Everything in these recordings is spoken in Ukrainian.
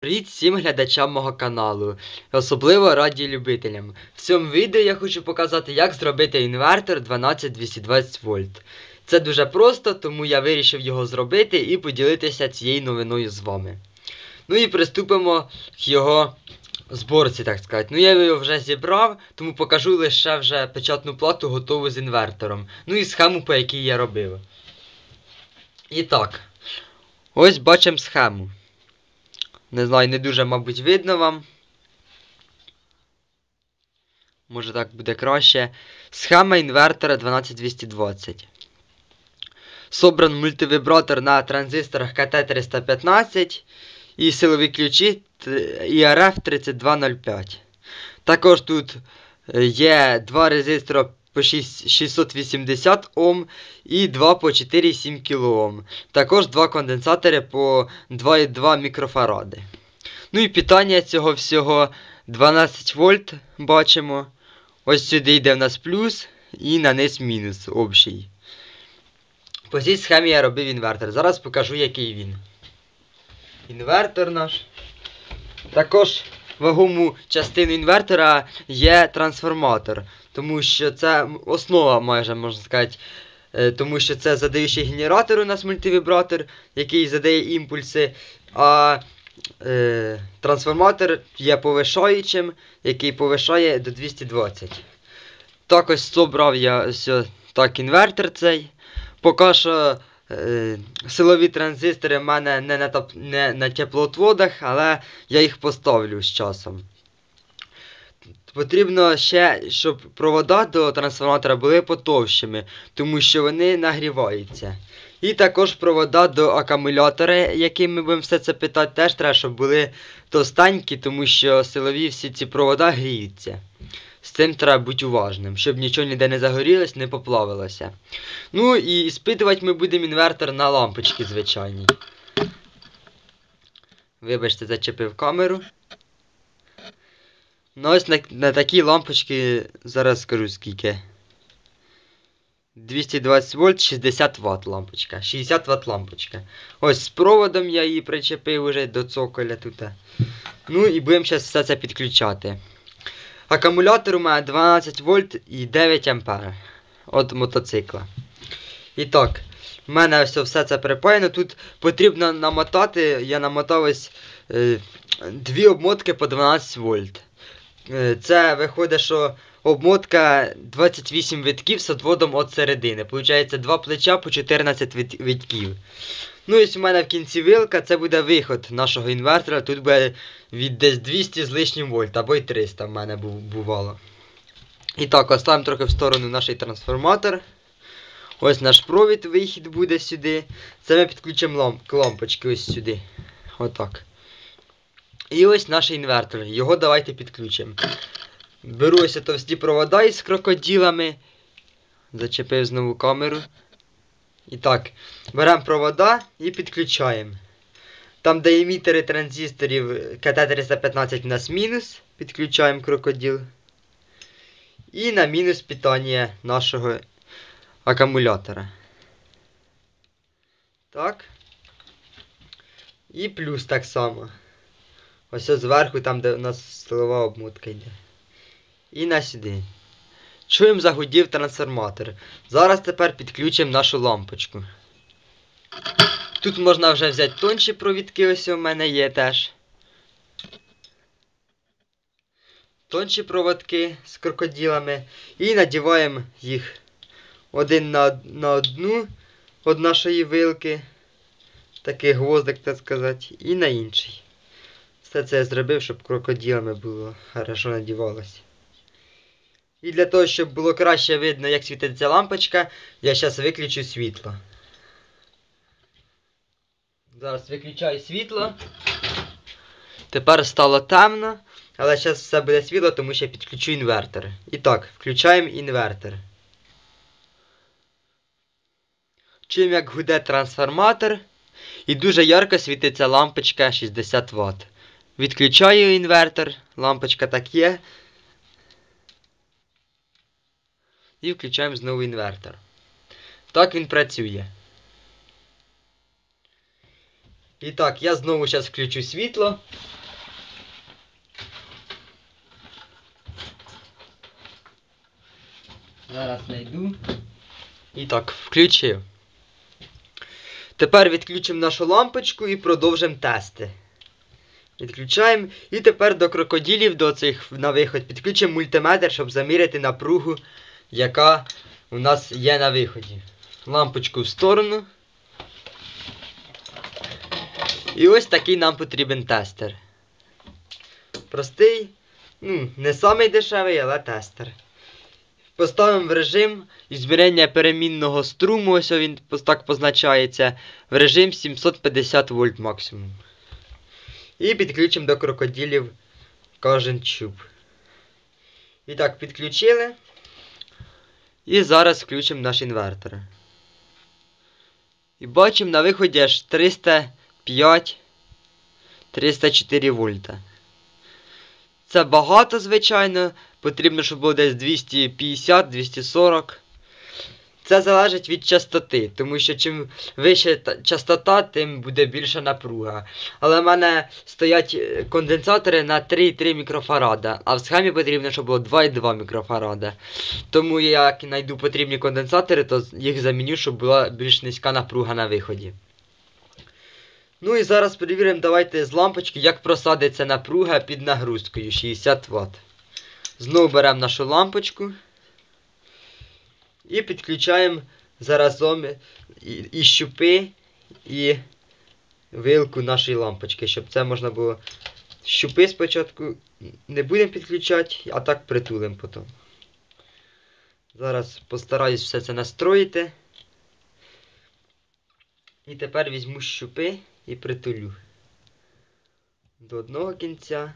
Привіт всім глядачам мого каналу, особливо радіолюбителям. В цьому відео я хочу показати, як зробити інвертор 12220 вольт. Це дуже просто, тому я вирішив його зробити і поділитися цією новиною з вами. Ну і приступимо к його зборці, так сказати. Ну я його вже зібрав, тому покажу лише вже печатну плату готову з інвертором. Ну і схему, по якій я робив. І так, ось бачимо схему. Не знаю, не дуже, мабуть, видно вам. Може так буде краще. Схема інвертора 12220. Собран мультивібратор на транзисторах КТ315 і силові ключі IRF 3205. Також тут е, є два резистора по 6 680 Ом і 2 по 4,7 кОм. Також два конденсатори по 2,2 мікрофаради. Ну і питання цього всього 12 вольт бачимо. Ось сюди йде в нас плюс і на низ мінус общий. По цій схемі я робив інвертор. Зараз покажу, який він. Інвертор наш. Також вагому частину інвертора є трансформатор. Тому що це основа, майже можна сказати. е, Тому що це задаючий генератор у нас мультивібратор, який задає імпульси. А е, трансформатор є повишаючим, який повишає до 220. Також собрав я ось так інвертор цей. Поки що е, силові транзистори в мене не на, не на теплоотводах, але я їх поставлю з часом. Потрібно ще, щоб провода до трансформатора були потовщими, тому що вони нагріваються. І також провода до акумулятора, яким ми будемо все це питати, теж треба, щоб були товстенькі, тому що силові всі ці провода гріються. З цим треба бути уважним, щоб нічого ніде не загорілось, не поплавилося. Ну і спитувати ми будемо інвертор на лампочки звичайні. Вибачте, зачепив камеру. Ну ось на, на такі лампочки зараз скажу скільки. 220 вольт, 60 Вт лампочка. 60 Вт лампочка. Ось з проводом я її причепив уже до цоколя тут. Ну і будемо зараз все це підключати. Акумулятор у мене 12 вольт і 9 ампер від мотоцикла. І так, в мене ось все це припаяно. Тут потрібно намотати, я намотав ось е, дві обмотки по 12 вольт. Е, Це виходить, що обмотка 28 витків з отводом від середини. Получається 2 плеча по 14 вит- витків. Ну і ось у мене в кінці вилка, це буде виход нашого інвертора. Тут буде від десь 200 з лишнім вольт, або й 300 в мене бувало. І так, оставимо трохи в сторону наш трансформатор. Ось наш провід вихід буде сюди. Це ми підключимо ламп, лампочки ось сюди. Отак. І ось наш інвертор. Його давайте підключимо. Беру ось товсті провода із крокодилами. Зачепив знову камеру. І так, беремо провода і підключаємо. Там, де емітери транзисторів КТ-315 у нас мінус, підключаємо крокодил. І на мінус питання нашого акумулятора. Так. І плюс так само. Ось зверху, там, де у нас силова обмотка йде. І на сюди. Чуємо, загудів трансформатор. Зараз тепер підключимо нашу лампочку. Тут можна вже взяти тонші провідки, ось у мене є теж. Тонші проводки з крокодилами. І надіваємо їх один на, на одну від нашої вилки. Такий гвоздик, так сказати, і на інший. Все це я зробив, щоб крокодилами було хорошо надівалося. І для того, щоб було краще видно, як світиться лампочка, я зараз виключу світло. Зараз виключаю світло. Тепер стало темно, але зараз все буде світло, тому що я підключу інвертор. І так, включаємо інвертор. Чуємо, як гуде трансформатор. І дуже ярко світиться лампочка 60 Вт. Відключаю інвертор, лампочка так є. І включаємо знову інвертор. Так він працює. І так, я знову зараз включу світло. Зараз знайду. І так, включив. Тепер відключимо нашу лампочку і продовжимо тести. Відключаємо. І тепер до крокодилів, до цих на виход, підключимо мультиметр, щоб заміряти напругу, яка у нас є на виході. Лампочку в сторону. І ось такий нам потрібен тестер. Простий, ну, не самий дешевий, але тестер. Поставимо в режим ізмірення перемінного струму, ось він так позначається, в режим 750 вольт максимум. І підключимо до крокодилів кожен чуб. І так, підключили. І зараз включимо наш інвертор. І бачимо на виході аж 305 304 вольта. Це багато, звичайно. Потрібно, щоб було десь 250-240. Це залежить від частоти, тому що чим вища частота, тим буде більша напруга. Але в мене стоять е, конденсатори на 3,3 мікрофарада, а в схемі потрібно, щоб було 2,2 мікрофарада. Тому як знайду потрібні конденсатори, то їх заміню, щоб була більш низька напруга на виході. Ну і зараз перевіримо, давайте з лампочки, як просадиться напруга під нагрузкою 60 Вт. Знову беремо нашу лампочку і підключаємо заразом і, і щупи, і вилку нашої лампочки, щоб це можна було. Щупи спочатку не будемо підключати, а так притулимо потім. Зараз постараюсь все це настроїти. І тепер візьму щупи і притулю. До одного кінця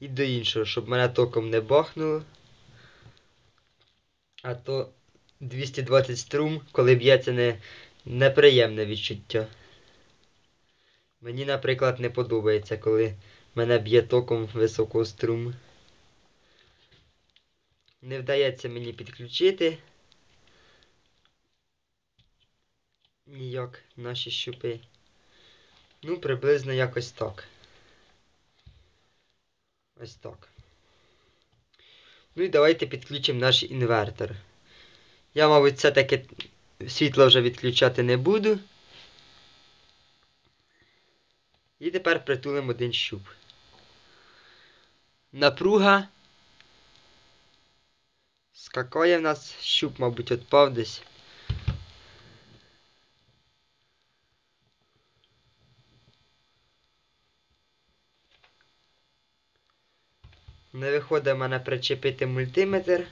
і до іншого, щоб мене током не бахнуло. А то 220 струм, коли б'ється не, неприємне відчуття. Мені, наприклад, не подобається, коли мене б'є током високого струму. Не вдається мені підключити. Ніяк наші щупи. Ну, приблизно якось так. Ось так. Ну і давайте підключимо наш інвертор. Я, мабуть, все-таки світло вже відключати не буду. І тепер притулимо один щуп. Напруга. Скакає в нас щуп, мабуть, відпав десь. Не виходить в мене причепити мультиметр.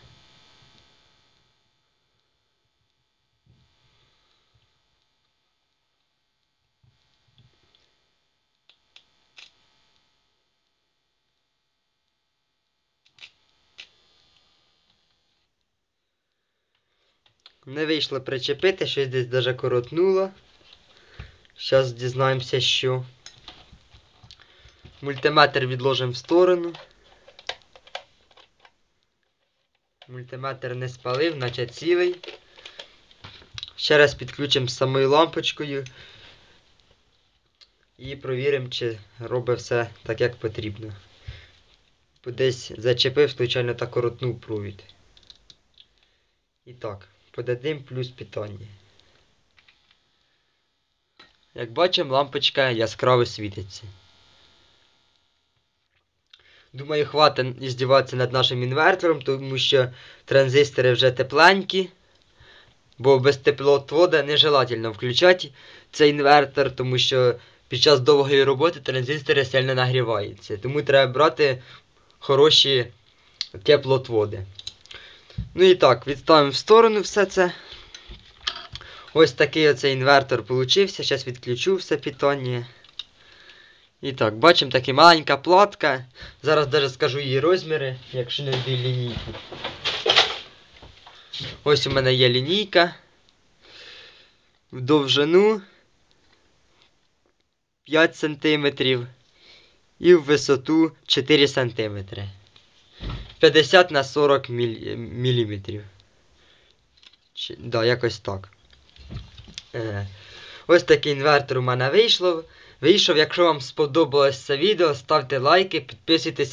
Не вийшло причепити, щось десь даже коротнуло. Зараз дізнаємося, що. Мультиметр відложимо в сторону. Мультиметр не спалив, наче цілий. Ще раз підключимо самою лампочкою. І провіримо, чи робить все так, як потрібно. Десь зачепив, случайно та коротнув провід. І так, подадим плюс питання. Як бачимо, лампочка яскраво світиться. Думаю, хватить іздіватися над нашим інвертором, тому що транзистори вже тепленькі. Бо без теплоотвода нежелательно включати цей інвертор, тому що під час довгої роботи транзистори сильно нагріваються. Тому треба брати хороші теплоотводи. Ну і так, відставимо в сторону все це. Ось такий оцей інвертор получився. Зараз відключу все питання. І так, бачимо така маленька платка. Зараз навіть скажу її розміри, якщо не дві лінійки. Ось у мене є лінійка. В довжину 5 см і в висоту 4 см. 50 на 40 мм. Да, якось так. Е, Ось такий інвертор у мене вийшло. Вийшов. Якщо вам сподобалось це відео, ставте лайки, підписуйтеся